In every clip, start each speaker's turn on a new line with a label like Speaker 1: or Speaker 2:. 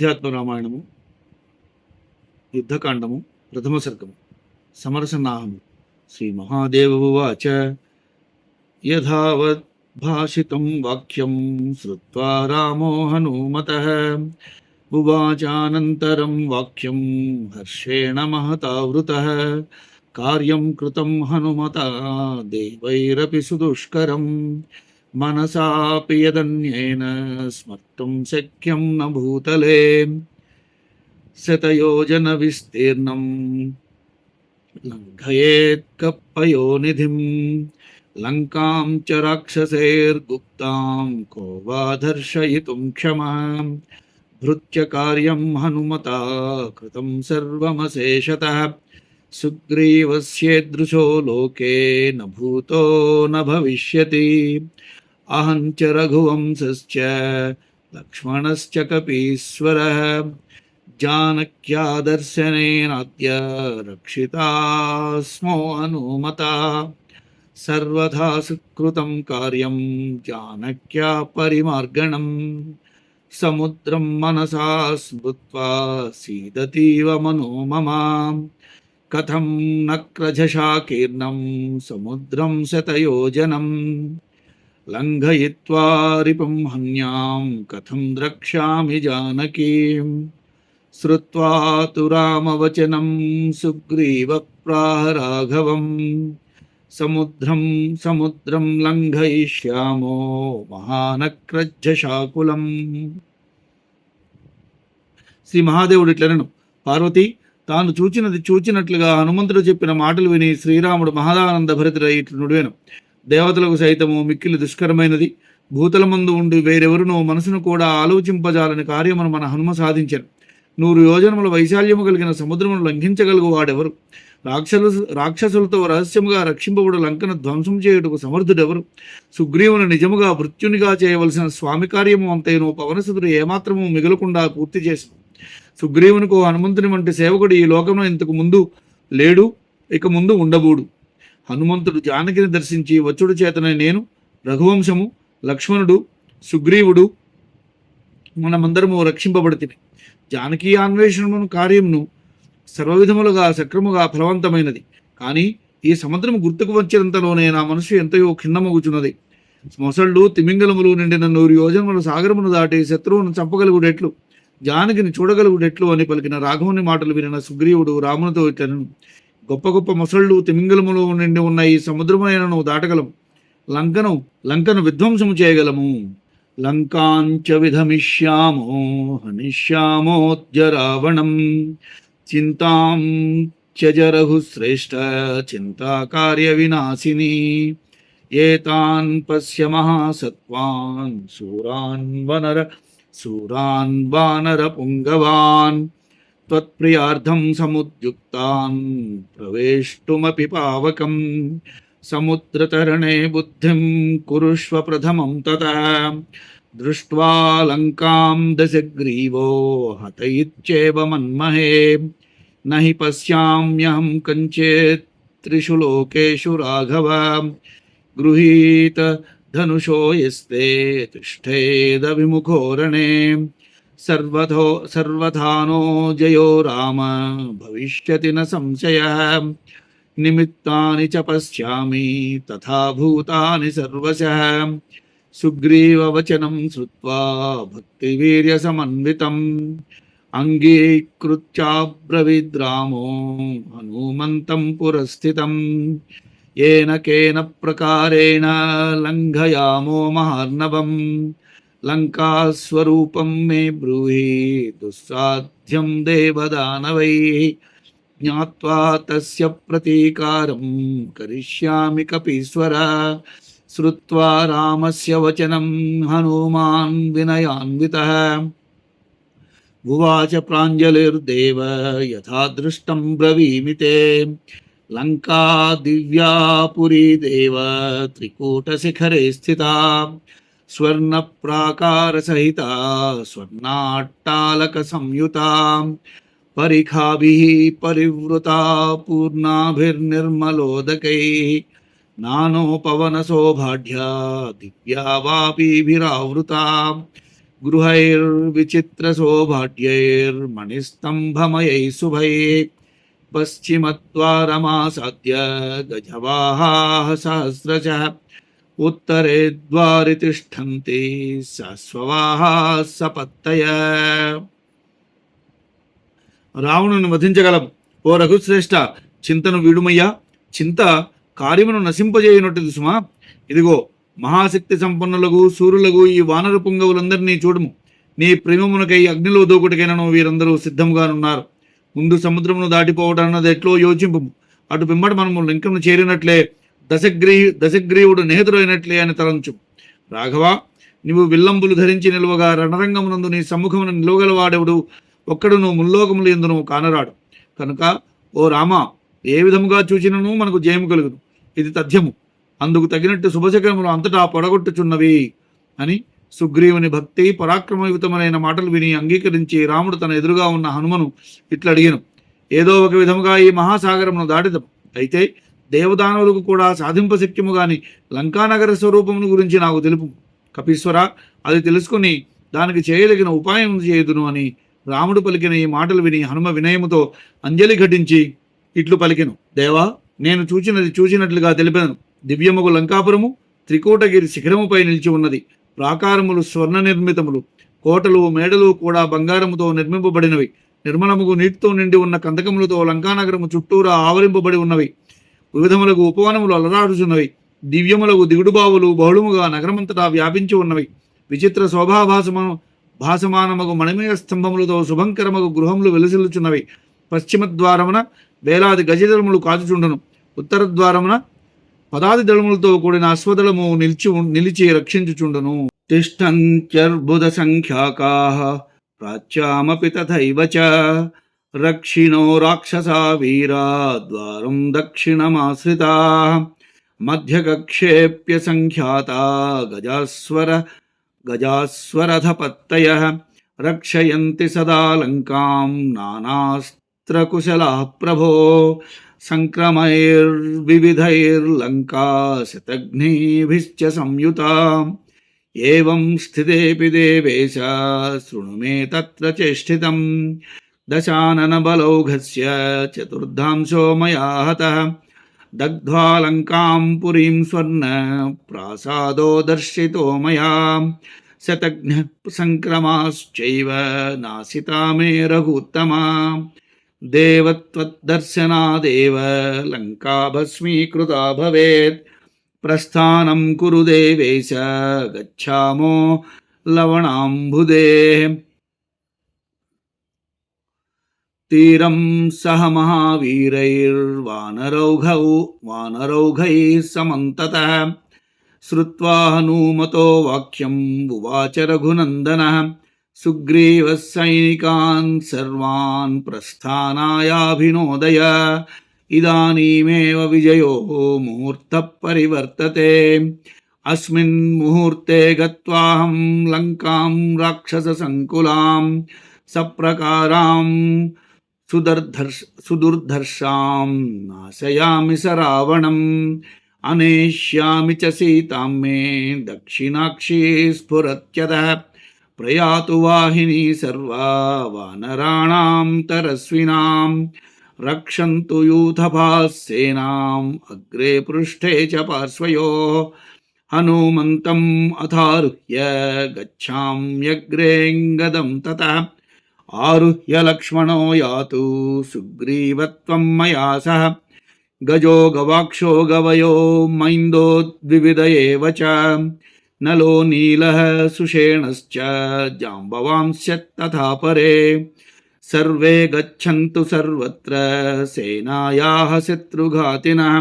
Speaker 1: అధ్యాత్మ రామాయణము యుద్ధకాండము ప్రథమ సర్గము సమరసనాహము శ్రీ మహాదేవ ఉవాచ యథావత్ భాషితం వాక్యం శ్రుత్వా రామో హనుమతః ఉవాచానంతరం వాక్యం హర్షేణ మహతావృతः కార్యం కృతం హనుమతా దేవైరపి సుదుష్కరం मनसापि यदन्येन स्मर्तुं शक्यं न भूतले। शतयोजनविस्तीर्णं लङ्घयेत्कप्पयोनिधिं लङ्कां च राक्षसैर्गुप्तां को वा दर्शयितुं क्षमां। भृत्यकार्यं हनुमता कृतं सर्वमशेषतः। सुग्रीवस्येदृशो लोके न भूतो न भविष्यति। अहं च रघुवंशश्च, लक्ष्मणश्च कपीश्वरः जानक्यादर्शनेनाद्य रक्षितास्मो अनुमता। सर्वथा सुकृतं कार्यं जानक्या परिमार्गणं, समुद्रं मनसा स्मृत्वा सीदतीव मनो मम। कथं नक्रजशाकीर्णं समुद्रं शतयोजनम्। लङ्घयित्वा रिपुं हन्यां कथं द्रक्ष्यामि जानकीम् श्रुत्वा तु रामवचनं सुग्रीवप्राह राघवम् समुद्रं समुद्रं लङ्घयिष्यामो మహానక్రజ్జశాకులం శ్రీ మహాదేవుడు ఇట్లనను పార్వతి తాను చూచినది చూచినట్లుగా హనుమంతుడు చెప్పిన మాటలు విని శ్రీరాముడు మహదానంద భరితుడై ఇట్లు నుడివెను దేవతలకు సైతము మిక్కిలి దుష్కరమైనది. భూతల ముందు ఉండి వేరెవరునో మనసును కూడా ఆలోచింపజాలని కార్యమును మన హనుమ సాధించారు. నూరు యోజనముల వైశాల్యము కలిగిన సముద్రమును లంఘించగలుగు వాడెవరు? రాక్షసు రాక్షసులతో రహస్యముగా రక్షింపబడు లంకను ధ్వంసం చేయుటకు సమర్థుడెవరు? సుగ్రీవుని నిజముగా మృత్యునిగా చేయవలసిన స్వామి కార్యము అంతైనో పవనసుతుడు ఏమాత్రము మిగలకుండా పూర్తి చేసి సుగ్రీవునికు హనుమంతుని వంటి సేవకుడు ఈ లోకంలో ఇంతకు ముందు లేడు ఇక ముందు ఉండబూడు. హనుమంతుడు జానకిని దర్శించి వచ్చుడు చేతనే నేను రఘువంశము లక్ష్మణుడు సుగ్రీవుడు మనమందరము రక్షింపబడితిని జానకీ అన్వేషణమును కార్యమును సర్వవిధములుగా సక్రముగా ఫలవంతమైనది. కానీ ఈ సముద్రము గుర్తుకు వచ్చినంతలోనే నా మనసు ఎంతయో ఖిన్నమగుచున్నది. మొసళ్ళు తిమింగలములు నిండిన నూరు యోజనముల సాగరమును దాటి శత్రువును చంపగలుగుడెట్లు జానకిని చూడగలుగుడెట్లు అని పలికిన రాఘవుని మాటలు వినిన సుగ్రీవుడు రామునితో ఇట్లను గొప్ప గొప్ప మొసళ్ళు తిమింగలములు నిండి ఉన్న ఈ సముద్రమైనను దాటగలము లంకను లంకను విధ్వంసము చేయగలము. లంకాంచ విధమిష్యామో హనిష్యామోద్య రావణం చింతాం చజరహు శ్రేష్ఠ చింతాకార్య వినాశిని. ఏతాన్ పశ్య మహాసత్వాన్ శూరాన్ వనర శూరాన్ వానర పుంగవాన్. त्वत्प्रियार्थं समुद्युक्तान् प्रवेष्टुमपि पावकम्। समुद्रतरणे बुद्धिं कुरुष्व प्रथमं ततः। दृष्ट्वा लङ्कां दशग्रीवो मन्महे। न हि पश्याम्यहं कञ्चित् त्रिषु लोकेषु राघव। गृहीत धनुषो यस्ते तिष्ठेदविमुखोरणे। सर्वथो सर्वथानो जयो राम, भविष्यति न संशयः। निमित्तानि च पश्यामि, तथा भूतानि सर्वशः। सुग्रीववचनं श्रुत्वा भक्तिवीर्यसमन्वितम् अङ्गीकृत्याब्रवीद्रामो हनुमन्तं पुरस्थितं येन केन प्रकारेण लङ्घयामो महार्णवम्। लङ्कास्वरूपं मे ब्रूहि, दुस्साध्यं देवदानवैः। ज्ञात्वा तस्य प्रतीकारं करिष्यामि कपीश्वर। श्रुत्वा रामस्य वचनं हनुमान् विनयान्वितः। भुवाच प्राञ्जलिर्देव यथा दृष्टं ब्रवीमि ते। लङ्का दिव्या पुरी देव त्रिकूटशिखरे स्थिता। स्वर्ण प्राकार सहिता स्वर्णप्राकारसहिता स्वर्णाट्टालकसंयुतां परिखाभिः परिवृता पूर्णाभिर्निर्मलोदक पूर्णाभिर्निर्मलोदकैः सौभाढ़ दिव्या गृहैर्विचित्र गृहैर्विचित्रसौभाढ्यैर्मणिस्तम्भमयैः शुभ, पश्चिमत्वारमासाद्य गजवाहा सहस्रशः उत्तरे द्वारि तिष्ठन्ति సస్వవాహాः సపత్తయ రావణుని వధించగలం ఓ రఘుశ్రేష్ఠ చింతను వీడుమయ్యా చింత కార్యమును నశింపజేయనట్టుది సుమా ఇదిగో మహాశక్తి సంపన్నులకు సూర్యులకు ఈ వానర పుంగవులందరినీ చూడము నీ ప్రేమమునకై అగ్నిలో దూకుటికైనను వీరందరూ సిద్ధంగానున్నారు ముందు సముద్రమును దాటిపోవడం అన్నది ఎట్లో యోచింపు అటు పిమ్మట మనము లింకమును చేరినట్లే దశగ్రీ దశగ్రీవుడు నేహతుడైనట్లే అని తలంచు. రాఘవ నీవు విల్లంబులు ధరించి నిలువగా రణరంగమునందు నీ సమ్ముఖమున నిలువగలవాడెవడు? ఒక్కడును ముల్లోకములు ఎందును కానరాడు. కనుక ఓ రామ ఏ విధముగా చూచినను మనకు జయము కలుగును? ఇది తథ్యము. అందుకు తగినట్టు శుభశకరములు అంతటా పొడగొట్టుచున్నవి అని సుగ్రీవుని భక్తి పరాక్రమయుతమైన మాటలు విని అంగీకరించి రాముడు తన ఎదురుగా ఉన్న హనుమను ఇట్లా అడిగాను ఏదో ఒక విధముగా ఈ మహాసాగరమును దాటిదం అయితే దేవదానవులకు కూడా సాధింప శక్యము గాని లంకానగర స్వరూపమును గురించి నాకు తెలుపు. కపీశ్వర అది తెలుసుకుని దానికి చేయదగిన ఉపాయం చేయదును అని రాముడు పలికిన ఈ మాటలు విని హనుమ వినయముతో అంజలి ఘటించి ఇట్లు పలికెను. దేవా నేను చూచినది చూచినట్లుగా తెలిపాను దివ్యముగు లంకాపురము త్రికూటగిరి శిఖరముపై నిలిచి ఉన్నది. ప్రాకారములు స్వర్ణ నిర్మితములు. కోటలు మేడలు కూడా బంగారముతో నిర్మింపబడినవి. నిర్మలముగు నీటితో నిండి ఉన్న కందకములతో లంకానగరము చుట్టూరా ఆవరింపబడి ఉన్నవి. వివిధములకు ఉపవనములు అలరాడుచున్నవి దివ్యములకు దిగుడుబావులు బహుళముగా నగరమంతటా వ్యాపించి ఉన్నవి. విచిత్ర శోభాభాసము భాసమానమగు మణిమయ స్తంభములతో శుభంకరమగు గృహములు వెలుసిల్లుచున్నవి. పశ్చిమ ద్వారమున వేలాది గజదళములు కాచుచుండును. ఉత్తర ద్వారమున పదాది దళములతో కూడిన అశ్వదళము నిలిచి నిలిచి రక్షించుచుండును. తిష్టంత్యర్బుద సంఖ్యాకా ప్రాచ్యామపి తథైవ रक्षिणो राक्षसा वीरा द्वारं दक्षिणमाश्रिताः। मध्यकक्षेऽप्यसङ्ख्याता गजास्वर गजास्वरधपत्तयः रक्षयन्ति सदा लङ्कां नानास्त्रकुशलाः प्रभो सङ्क्रमैर्विविधैर्लङ्का शतघ्नीभिश्च संयुता। एवं स्थितेऽपि देवेश, शृणु मे तत्र चेष्टितम्। दशाननबलौघस्य चतुर्धांशो मया हतः। दग्ध्वा लङ्कां स्वर्ण स्वर्णप्रासादो दर्शितो मया। शतघ्नः सङ्क्रमाश्चैव नासिता मे रघुत्तमा। देवत्वद्दर्शनादेव लङ्का भस्मीकृता भवेत्। प्रस्थानं कुरु देवेश गच्छामो लवणाम्बुदेः। తీరం సహ మహావీరైర్వానరౌఘౌ వానరౌఘైः సమంతతः श्रुत्वा हनूमतो वाक्यम् उवाच रघुनन्दनः सुग्रीवः सैनिकान् सर्वान् प्रस्थानायाभिनोदय इदानीमेव विजयो मुहूर्तः परिवर्तते अस्मिन् मुहूर्ते गत्वाहं लङ्कां राक्षससङ्कुलां सप्रकारां सुदर्धर्ष सुदुर्धर्षां नाशयामि स रावणम् अनेष्यामि च सीतां मे दक्षिणाक्षी स्फुरत्यतः प्रयातु वाहिनी सर्वा वानराणां तरस्विनां रक्षन्तु अग्रे पृष्ठे च पार्श्वयोः। हनुमन्तम् अथारुह्य गच्छाम्यग्रेऽङ्गदं ततः। आरुह्य लक्ष्मणो यातु सुग्रीवत्वं मया सह गजो गवाक्षो गवयो मैन्दोद्विविध एव च नलो नीलः सुषेणश्च जाम्बवांश्च परे सर्वे गच्छन्तु सर्वत्र सेनायाः शत्रुघातिनः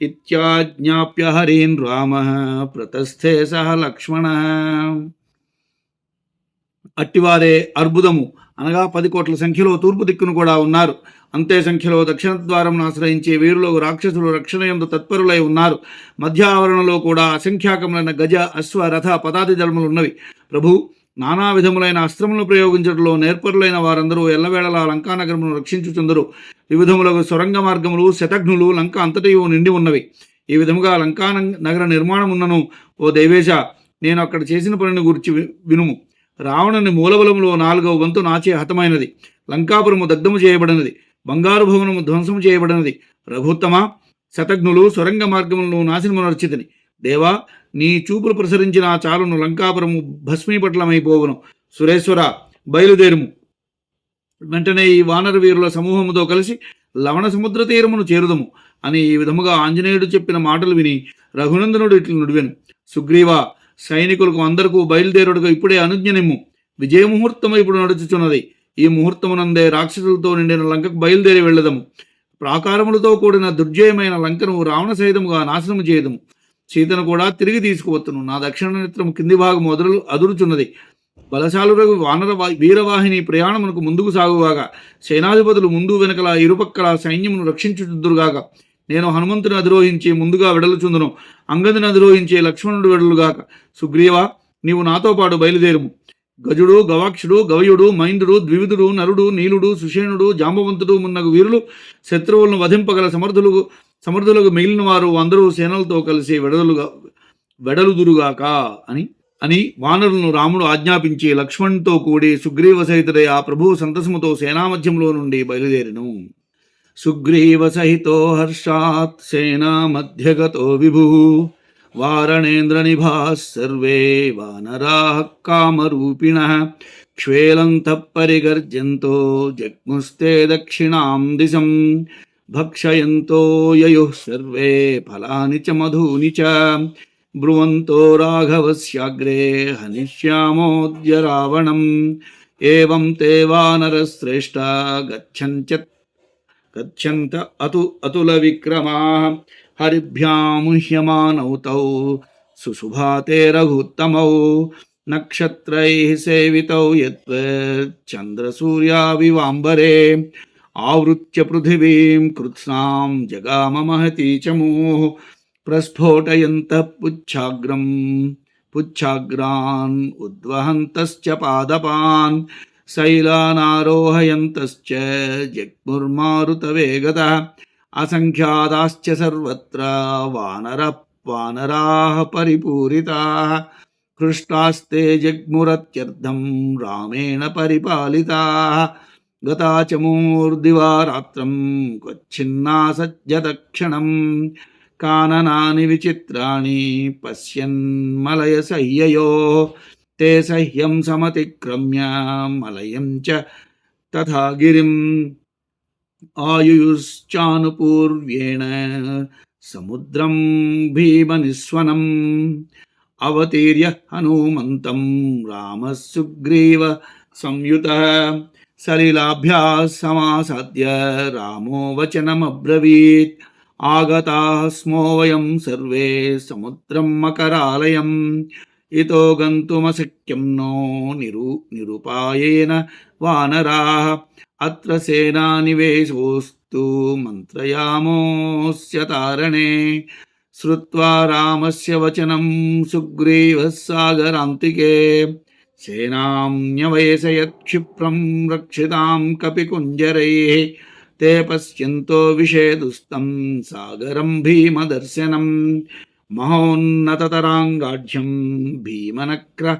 Speaker 1: इत्याज्ञाप्य हरीन् रामः ప్రతస్థే సహ లక్ష్మణ అట్టివారే అర్బుదము అనగా పది కోట్ల సంఖ్యలో తూర్పు దిక్కును కూడా ఉన్నారు. అంతే సంఖ్యలో దక్షిణ ద్వారం ఆశ్రయించే వీరులో రాక్షసులు రక్షణ ఎందు తత్పరులై ఉన్నారు. మధ్య ఆవరణలో కూడా అసంఖ్యాకములైన గజ అశ్వ రథ పదాతి దళములు ఉన్నవి. ప్రభు నానా విధములైన అస్త్రములను ప్రయోగించడంలో నేర్పరులైన వారందరూ ఎల్లవేళలా లంకానగరమును రక్షించుచుందరు. వివిధములకు సొరంగ మార్గములు శతఘ్నులు లంక అంతటి నిండి ఉన్నవి. ఈ విధముగా లంకా నగర నిర్మాణమున్నను ఓ దేవేశ నేను అక్కడ చేసిన పనిని గురించి వినుము. రావణుని మూలబలములో నాలుగవ వంతు నాచే హతమైనది. లంకాపురము దగ్ధము చేయబడినది. బంగారు భవనము ధ్వంసము చేయబడినది. రఘుత్తమ శతఘ్నులు సొరంగ మార్గములను నాశనమునర్చితని. దేవా నీ చూపులు ప్రసరించిన ఆ చాలును లంకాపురము భస్మీపట్లమైపోవును. సురేశ్వర బయలుదేరుము. వెంటనే ఈ వానర వీరుల సమూహముతో కలిసి లవణ సముద్ర తీరమును చేరుదము అని ఈ విధముగా ఆంజనేయుడు చెప్పిన మాటలు విని రఘునందనుడు ఇట్లు నుడివెను. సుగ్రీవ సైనికులకు అందరకు బయలుదేరుడుగా ఇప్పుడే అనుజ్ఞనిమ్ము. విజయముహూర్తము ఇప్పుడు నడుచుచున్నది. ఈ ముహూర్తమునందే రాక్షసులతో నిండిన లంకకు బయలుదేరి వెళ్ళదము. ప్రాకారములతో కూడిన దుర్జయమైన లంకను రావణ సహితముగా నాశనము చేయదము. సీతను కూడా తిరిగి తీసుకువచ్చును నా దక్షిణ నేత్రం కింది భాగం అదురు అదురుచున్నది. బలశాలురకు వానర వీరవాహిని ప్రయాణమునకు ముందుకు సాగుగాక సేనాధిపతులు ముందు వెనకల ఇరుపక్కల సైన్యమును రక్షించుదురుగాక నేను హనుమంతుని అధిరోహించి ముందుగా వెడలుచుందును. అంగదుని అధిరోహించే లక్ష్మణుడు వెడలుగాక. సుగ్రీవ నీవు నాతో పాటు బయలుదేరుము. గజుడు గవాక్షుడు గవయుడు మైందుడు ద్వివిధుడు నరుడు నీలుడు సుషేణుడు జాంబవంతుడు మున్నగు వీరులు శత్రువులను వధింపగల సమర్థులు సమర్థులకు మిగిలిన వారు అందరూ సేనలతో కలిసి వెడలుగా వెడలుదురుగాక అని అని వానరులను రాముడు ఆజ్ఞాపించి లక్ష్మణ్తో కూడి సుగ్రీవ సహితుడై ఆ ప్రభువు సంతసముతో సేనామధ్యంలో నుండి బయలుదేరిను. सुग्रीवसहितो हर्षात् सेनामध्यगतो विभुः। वारणेन्द्रनिभाः सर्वे वानराः कामरूपिणः। क्ष्वेलन्तः परिगर्जन्तो जग्मुस्ते दक्षिणां दिशं। भक्षयन्तो ययुः सर्वे फलानि च मधूनि च। ब्रुवन्तो राघवस्याग्रे हनिष्यामोऽद्य रावणम्। एवं ते वानरश्रेष्ठा गच्छन् गच्छन्त अतु, अतुलविक्रमाः हरिभ्यां ह्यमानौ तौ सुशुभाते रघुत्तमौ नक्षत्रैः सेवितौ यत्चन्द्रसूर्याविवाम्बरे आवृत्य पृथिवीं कृत्स्नां जगाम महती चमूः प्रस्फोटयन्तः पुच्छाग्रम् पुच्छाग्रान् उद्वहन्तश्च पादपान् శైలానారోహయంతశ్చ జగ్ముర్మారుతవేగతः అసంఖ్యాతాశ్చ సర్వత్ర వానర వానరాः పరిపూరితాః హృష్టాస్తే జగ్మురత్యర్థం రామేణ పరిపాలితాః గతా చ రాత్రం క్వచ్చిన్నా సజ్జతక్షణం కాననాని విచిత్రాణి పశ్యన్మలయ సహ్యయో తే సహ్యం సమతిక్రమ్య మలయం చ తథా గిరిం ఆయుష్చానుపూర్వ్యేణ సముద్రం భీమనిస్వనం అవతీర్య హనుమంతం రామः సుగ్రీవ సంయుత సలిలాభ్యా సమాసాద్య రామో వచనమబ్రవీత్ ఆగతాः స్మో వయం సర్వే సముద్రం మకరాలయం ఇతో గంతుమశక్యం నో నిరు నిరుపాయేన వానరా అత్ర సేనానివేశోస్తు మంత్రయామోస్య తారణే. శ్రుత్వా రామస్య వచనం సుగ్రీవ సాగరాంతికే. సేనాంన్యవయసయత్క్షిప్రం రక్షితాం కపికుంజరైः ते పశ్యంతో విషేదుస్తం సాగరం భీమదర్శనం. మహోన్నతతరాంగాఢ్యం భీమనక్ర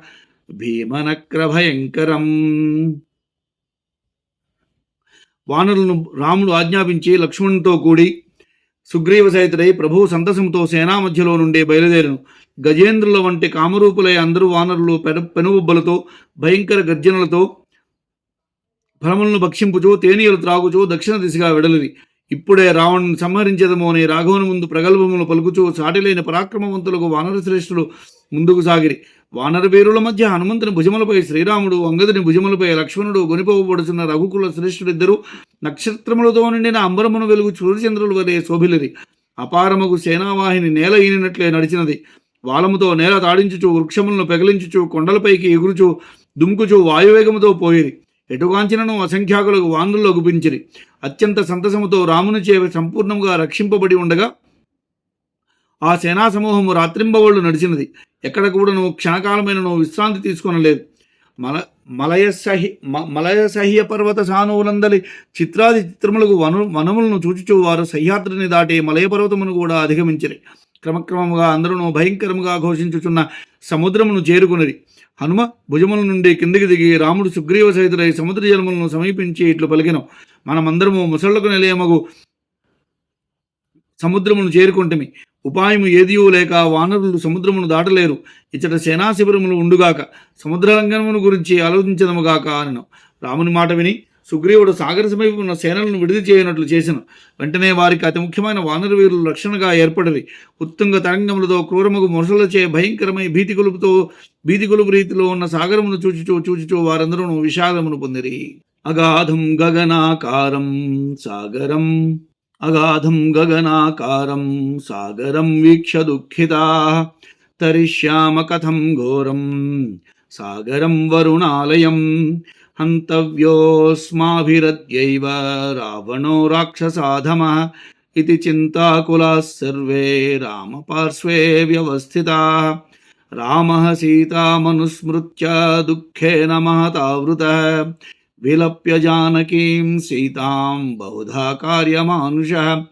Speaker 1: భీమనక్ర భయంకరం వానరులను రాముడు ఆజ్ఞాపించి లక్ష్మణునితో కూడి సుగ్రీవ సహితుడై ప్రభువు సంతసంతో సేనా మధ్యలో నుండి బయలుదేరును. గజేంద్రుల వంటి కామరూపులై అందరూ వానరులు పెను పెనుబుబ్బలతో భయంకర గర్జనలతో ఫలములను భక్షింపుచు తేనీయలు త్రాగుచు దక్షిణ దిశగా వెడలిరి. ఇప్పుడే రావణ్ సంహరించదము అని రాఘవుని ముందు ప్రగల్భములు పలుకుచూ సాటిలేని పరాక్రమవంతులకు వానర శ్రేష్ఠులు ముందుకు సాగిరి. వానర వీరుల మధ్య హనుమంతుని భుజములపై శ్రీరాముడు అంగదుని భుజములపై లక్ష్మణుడు గొనిపోబడుచున్న రఘుకుల శ్రేష్ఠుడిద్దరూ నక్షత్రములతో నిండిన అంబరమును వెలుగు సూర్యచంద్రుల వలె శోభిలిరి. అపారముకు సేనావాహిని నేల ఈనినట్లే నడిచినది. వాలముతో నేల తాడించుచు వృక్షములను పెగిలించుచు కొండలపైకి ఎగురుచు దుముకుచు వాయువేగముతో పోయిరి. ఎటుగాంచినను అసంఖ్యాకులకు వానుల్లో గుపించిరి అత్యంత సంతసముతో రాముని చే సంపూర్ణంగా రక్షింపబడి ఉండగా ఆ సేనా సమూహము రాత్రింబవళ్ళు నడిచినది. ఎక్కడ కూడాను క్షణకాలమైనను విశ్రాంతి తీసుకొనలేదు. మల మలయసహి మ- మలయసహ్య పర్వత సానువులందలి చిత్రాది చిత్రములకు వను వనములను చూచుచూ వారు సహ్యాద్రిని దాటి మలయ పర్వతమును కూడా అధిగమించిరి. క్రమక్రమముగా అందరూ భయంకరముగా ఘోషించుచున్న సముద్రమును చేరుకున్నది హనుమ భుజముల నుండి కిందికి దిగి రాముడు సుగ్రీవ సహితులై సముద్ర జలములను సమీపించి ఇట్లు పలికిన. మనమందరము ముసళ్ళకు నిలయమగు సముద్రమును చేరుకుంటమి. ఉపాయము ఏదియూ లేక వానరులు సముద్రమును దాటలేరు. ఇచ్చట సేనా శిబిరములు ఉండుగాక సముద్రలంఘనమును గురించి ఆలోచించదముగాక అనను. రాముని మాట విని సుగ్రీవుడు సాగర సమీపం ఉన్న సేనలను విడిది చేయనట్లు చేసిన వెంటనే వారికి అతి ముఖ్యమైన వానర వీరులు రక్షణగా ఏర్పడరి. ఉత్తుంగ తరంగములతో క్రూరముగు మొరసలచే భయంకరమై భీతి కొలుపుతో భీతి కొలుపు రీతిలో ఉన్న సాగరమును చూచుచూ చూచుచూ వారందరూ విషాదమును పొందిరి. అగాధం గగనాకారం సాగరం. అగాధం గగనాకారం సాగరం వీక్ష దుఃఖితా. తరిష్యామ కథం ఘోరం సాగరం వరుణాలయం. हन्तव्योऽस्माभिरद्यैव रावणो राक्षसाधमः इति चिन्ताकुलाः सर्वे रामपार्श्वे व्यवस्थिताः। रामः सीतामनुस्मृत्य दुःखेन महतावृतः। विलप्य जानकीं सीतां बहुधा कार्यमानुषः।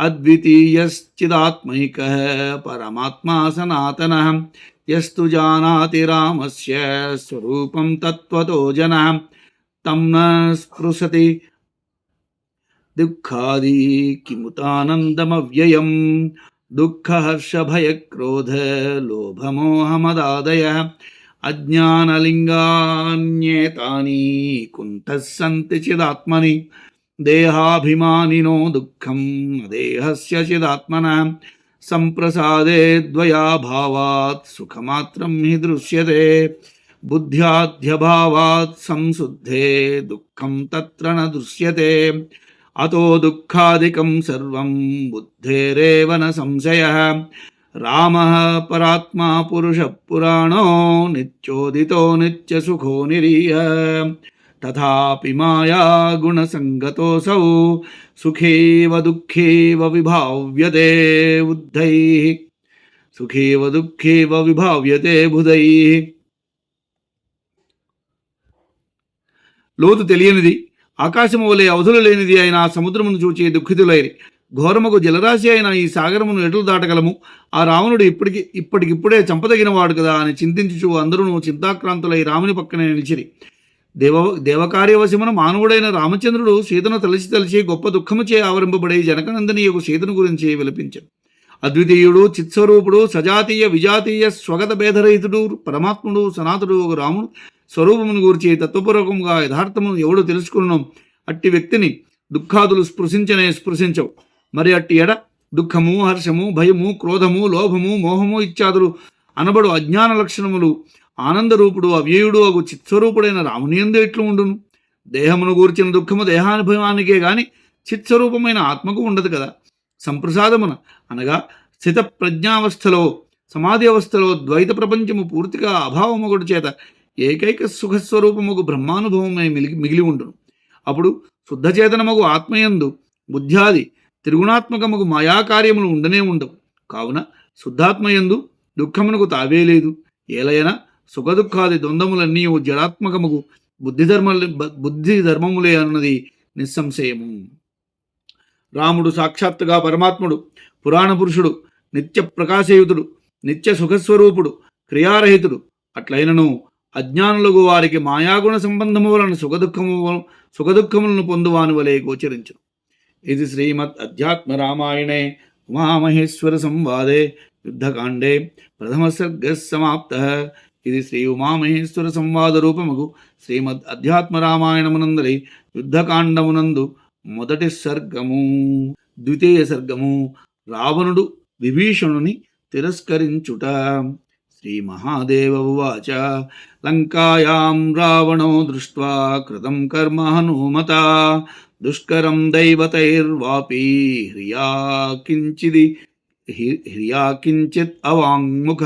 Speaker 1: अद्वितीयश्चिदात्मैकः परमात्मा सनातनः। यस्तु जानाति रामस्य स्वरूपं तत्त्वतो जनः। तं न स्पृशति। दुःखादि किमुतानन्दमव्ययम्। दुःखहर्षभयक्रोधलोभमोहमदादयः अज्ञानलिङ्गान्येतानि कुन्तः सन्ति चिदात्मनि। देहाभिमानिनो दुःखं देहस्य चिदात्मनः। संप्रसादे द्वया भावात् सुखमात्रम् हि दृश्यते, बुद्ध्याद्यभावात् संशुद्धे, दुःखं तत्र न दृश्यते। अतो दुःखादिकं सर्वं बुद्धेरेव न संशयः। रामः परात्मा पुरुषः पुराणो नित्योदितो नित्यसुखो निरीह। तथापि माया गुणसङ्गतोऽसौ సుఖేవ దుఃఖేవ విభావ్యతే బుద్ధై. సుఖేవ దుఃఖేవ విభావ్యతే బుధై. లోతు తెలియనిది ఆకాశము వలె అవధులు లేనిది అయిన సముద్రమును చూచి దుఃఖితులైరి. ఘోరముకు జలరాశి అయిన ఈ సాగరమును ఎట్లు దాటగలము? ఆ రావణుడు ఇప్పటికి ఇప్పటికిప్పుడే చంపదగిన వాడు కదా అని చింతించుచు అందరూ చింతాక్రాంతులై రాముని పక్కనే నిలిచిరి. దేవ దేవకార్యవశమున మానవుడైన రామచంద్రుడు సీతను తలచి తలిచి గొప్ప దుఃఖముచే ఆవరింపబడే జనకనందని యొక్క సీతను గురించి విలపించాడు. అద్వితీయుడు చిత్స్వరూపుడు సజాతీయ విజాతీయ స్వగత భేదరహితుడు పరమాత్ముడు సనాతుడు ఒక రాముడు. స్వరూపమును గురించి తత్వపూర్వకంగా యథార్థమును ఎవడు తెలుసుకున్నాం అట్టి వ్యక్తిని దుఃఖాదులు స్పృశించనే స్పృశించవు. మరి అట్టి ఎడ? దుఃఖము హర్షము భయము క్రోధము లోభము మోహము ఇత్యాదులు అనబడు అజ్ఞాన లక్షణములు ఆనందరూపుడు అవ్యయుడు అగు చిత్స్వరూపుడైన రాముని ఎందు ఎట్లు ఉండును? దేహమును గూర్చిన దుఃఖము దేహానుభవానికే గాని చిత్స్వరూపమైన ఆత్మకు ఉండదు కదా. సంప్రసాదమున అనగా స్థిత ప్రజ్ఞావస్థలో సమాధి అవస్థలో ద్వైత ప్రపంచము పూర్తిగా అభావమొకటి చేత ఏకైక సుఖస్వరూపముకు బ్రహ్మానుభవమే మిలిగి మిగిలి ఉండును. అప్పుడు శుద్ధచేతనమగు ఆత్మయందు బుద్ధ్యాది త్రిగుణాత్మకముకు మాయాకార్యములు ఉండనే ఉండవు. కావున శుద్ధాత్మయందు దుఃఖమునకు తావే లేదు. ఏలయన సుఖదుఖాది ద్వంద్వములన్నీ జడాత్మకముకు బుద్ధి ధర్మ బుద్ధి ధర్మములే అన్నది నిస్సంశయము. రాముడు సాక్షాత్తుగా పరమాత్ముడు పురాణ పురుషుడు నిత్య ప్రకాశయుతుడు నిత్య సుఖస్వరూపుడు క్రియారహితుడు. అట్లైనను అజ్ఞానులకు వారికి మాయాగుణ సంబంధము వలన సుఖదుఖము సుఖదుఖములను పొందువాని వలె గోచరించను. ఇది శ్రీమద్ అధ్యాత్మ రామాయణే. ఉమామహేశ్వర సంవాదే. యుద్ధకాండే. ప్రథమ సర్గ సమాప్త. ఇది శ్రీ ఉమామహేశ్వర సంవాద రూపముకు శ్రీమద్ అధ్యాత్మ రామాయణమునందరి యుద్ధకాండమునందు మొదటి సర్గము ద్వితీయ సర్గము రావణుడు విభీషణుని తిరస్కరించుట. శ్రీ మహాదేవ ఉవాచ లంకాయాం రావణో దృష్ట్వా కృతం కర్మ హనుమత దుష్కరం దైవతైర్వాపి హ్రియా కించిది హ్రియా కించిత్ అవాంగ్ముఖ.